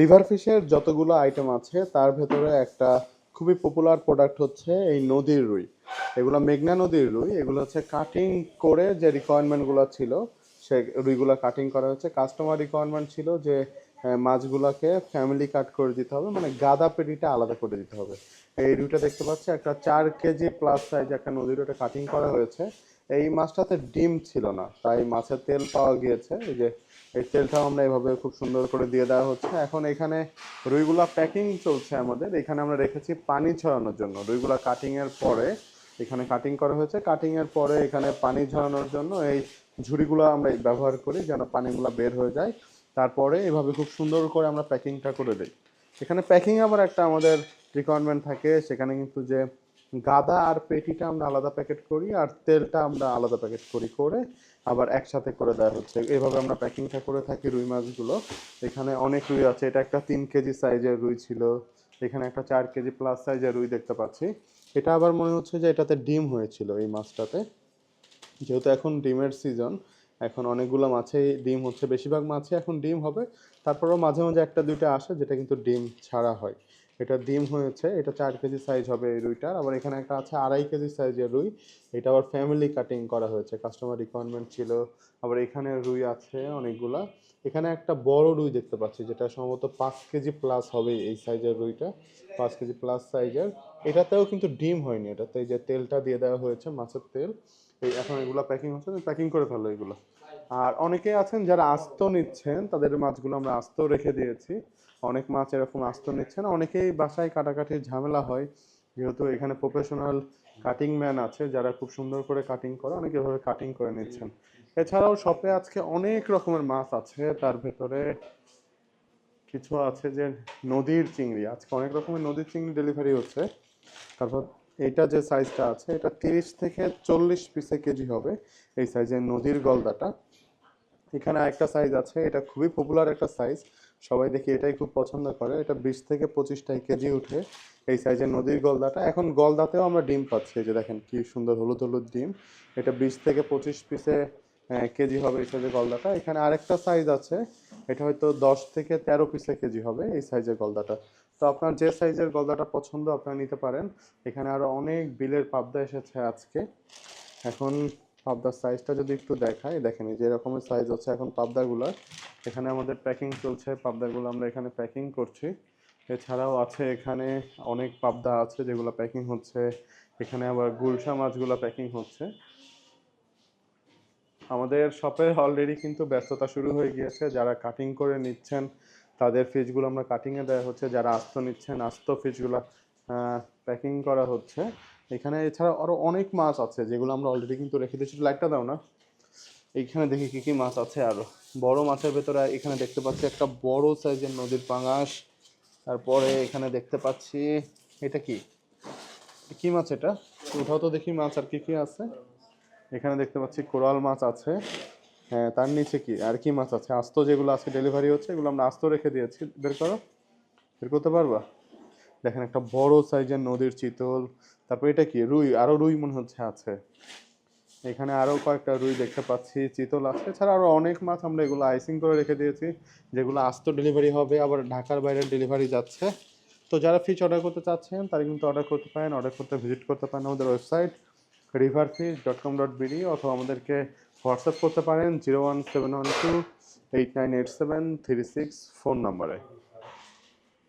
River ফিশের যতগুলো item আছে, তার ভেতরে একটা খুবই পপুলার প্রোডাক্ট হচ্ছে এই নদীর রুই। এগুলো মেঘনা নদীর রুই, এগুলো হচ্ছে কাটিং করে যে রিকোয়ারমেন্টগুলো ছিল, সে রুইগুলো কাটিং করা হচ্ছে। কাস্টমার রিকোয়ারমেন্ট ছিল যে মাছগুলোকে ফ্যামিলি কাট করে দিতে হবে মানে গাদা পেটিটা আলাদা করে দিতে হবে। এই রুইটা দেখতে পাচ্ছি, একটা চার কেজি প্লাস সাইজ একটা নদীর রুইটা কাটিং করা হয়েছে। এই মাছটাতে ডিম ছিল না, তাই মাছের তেল পাওয়া গিয়েছে। এই যে, এই তেলটাও আমরা এভাবে খুব সুন্দর করে দিয়ে দেওয়া হচ্ছে। এখন এখানে রুইগুলা প্যাকিং চলছে আমাদের। এখানে আমরা রেখেছি পানি ছড়ানোর জন্য। রুইগুলা কাটিং এর পরে এখানে কাটিং করা হয়েছে। কাটিং এর পরে এখানে পানি ঝরানোর জন্য এই ঝুড়িগুলো আমরা ব্যবহার করি যেন পানিগুলো বের হয়ে যায়। তারপরে এভাবে খুব সুন্দর করে আমরা প্যাকিংটা করে দিই। এখানে প্যাকিং আবার একটা আমাদের রিকোয়ারমেন্ট থাকে। সেখানে কিন্তু যে গাদা আর পেটিটা আমরা আলাদা প্যাকেট করি আর তেলটা আমরা আলাদা প্যাকেট করি করে আবার একসাথে করে দেওয়া হচ্ছে। এভাবে আমরা প্যাকিংটা করে থাকি রুই মাছগুলো। এখানে অনেক রুই আছে। এটা একটা তিন কেজি সাইজের রুই ছিল। এখানে একটা চার কেজি প্লাস সাইজের রুই দেখতে পাচ্ছি। এটা আবার মনে হচ্ছে যে এটাতে ডিম হয়েছিল এই মাছটাতে। যেহেতু এখন ডিমের সিজন এখন অনেকগুলো মাছেই ডিম হচ্ছে, বেশিরভাগ মাছে এখন ডিম হবে। তারপরেও মাঝে মাঝে একটা, দুইটা আসে যেটা কিন্তু ডিম ছাড়া হয়। এটা ডিম হয়েছে, এটা চার কেজি সাইজ হবে এই রুইটার। আবার এখানে একটা আছে আড়াই কেজি সাইজের রুই। এটা আবার ফ্যামিলি কাটিং করা হয়েছে কাস্টমার রিকোয়ারমেন্ট ছিল। আবার এখানে রুই আছে অনেকগুলা। এখানে একটা বড় রুই দেখতে পাচ্ছি, যেটা সম্ভবত পাঁচ কেজি প্লাস হবে এই সাইজের রুইটা। পাঁচ কেজি প্লাস সাইজের এটাতেও কিন্তু ডিম হয়নি, এটাতে যে তেলটা দিয়ে দেওয়া হয়েছে, মাছের তেল। এই এখন এগুলো প্যাকিং হচ্ছে প্যাকিং করে ফেলো এগুলো। আর অনেকে আছেন যারা আস্ত নিচ্ছেন, তাদের মাছগুলো আমরা আস্ত রেখে দিয়েছি। অনেক মাছ এরকম আস্ত নিচ্ছেন, অনেকেই বাসায় কাটাকাটির ঝামেলা হয়। যেহেতু এখানে প্রফেশনাল কাটিং ম্যান আছে, যারা খুব সুন্দর করে কাটিং করে, অনেকে এভাবে কাটিং করে নিচ্ছেন। এছাড়াও শপে আজকে অনেক রকমের মাছ আছে, তার ভেতরে কিছু আছে যে নদীর চিংড়ি। আজকে অনেক রকমের নদীর চিংড়ি ডেলিভারি হচ্ছে। তারপর এটা যে সাইজটা আছে, এটা তিরিশ থেকে চল্লিশ পিসে কেজি হবে এই সাইজের নদীর গলদাটা। এখানে একটা সাইজ আছে, এটা খুবই পপুলার একটা সাইজ সবাই দেখি এটাই খুব পছন্দ করে। এটা বিশ থেকে পঁচিশটাই কেজি উঠে এই সাইজের নদীর গলদাটা। এখন গলদাতেও আমরা ডিম পাচ্ছি, এই যে দেখেন কি সুন্দর হলুদ হলুদ ডিম। এটা বিশ থেকে পঁচিশ পিসে কেজি হবে এই সাইজের গলদাটা। এখানে আরেকটা সাইজ আছে। এটা হয়তো দশ থেকে তেরো পিসে কেজি হবে এই সাইজের গলদাটা। তো আপনার যে সাইজের গলদাটা পছন্দ আপনারা নিতে পারেন। এখানে আরও অনেক বিলের পাবদা এসেছে আজকে। এখন পাবদার সাইজটা যদি একটু দেখায় দেখেন যে রকমের সাইজ হচ্ছে এখন পাবদাগুলার। এখানে আমাদের প্যাকিং চলছে, পাবদাগুলো আমরা এখানে প্যাকিং করছি। এছাড়াও আছে এখানে অনেক পাবদা আছে যেগুলো প্যাকিং হচ্ছে। এখানে আবার গুলশা মাছগুলো প্যাকিং হচ্ছে। আমাদের শপে অলরেডি কিন্তু ব্যস্ততা শুরু হয়ে গিয়েছে। যারা কাটিং করে নিচ্ছেন, তাদের ফিশগুলো আমরা কাটিংয়ে দেওয়া হচ্ছে। যারা আস্ত নিচ্ছেন, আস্ত ফিশগুলো প্যাকিং করা হচ্ছে। এখানে এছাড়া আরও অনেক মাছ আছে, যেগুলো আমরা অলরেডি কিন্তু রেখে দিয়েছি। লাইটটা দাও না। এইখানে দেখি কী কী মাছ আছে আরও বড় মাছের ভেতরে এখানে দেখতে পাচ্ছি একটা বড় সাইজের নদীর পাঙাশ। তারপরে এখানে দেখতে পাচ্ছি, এটা কি? কি মাছ এটা? উঠাও তো দেখি মাছ আর কি কি আছে। এখানে দেখতে পাচ্ছি কোরাল মাছ আছে। হ্যাঁ তার নিচে কি? আর কি মাছ আছে? আস্ত যেগুলো আজকে ডেলিভারি হচ্ছে, এগুলো আমরা আস্ত রেখে দিয়েছি। বের করো। বের করতে পারবা? দেখেন একটা বড় সাইজের নদীর চিতল। তারপর এটা কি? রুই, আরও রুই মনে হচ্ছে আছে। এখানে আরও কয়েকটা রুই দেখতে পাচ্ছি, চিতল আছে। এছাড়া আরও অনেক মাছ আমরা এগুলো আইসিং করে রেখে দিয়েছি। যেগুলো আস্ত ডেলিভারি হবে, আবার ঢাকার বাইরে ডেলিভারি যাচ্ছে। তো যারা ফিশ অর্ডার করতে চাচ্ছেন, তারা কিন্তু অর্ডার করতে পারেন অর্ডার করতে ভিজিট করতে পারেন আমাদের website river fish dot com dot BD অথবা আমাদেরকে হোয়াটসঅ্যাপ করতে পারেন zero one seven one two eight nine eight seven three six phone নাম্বারে।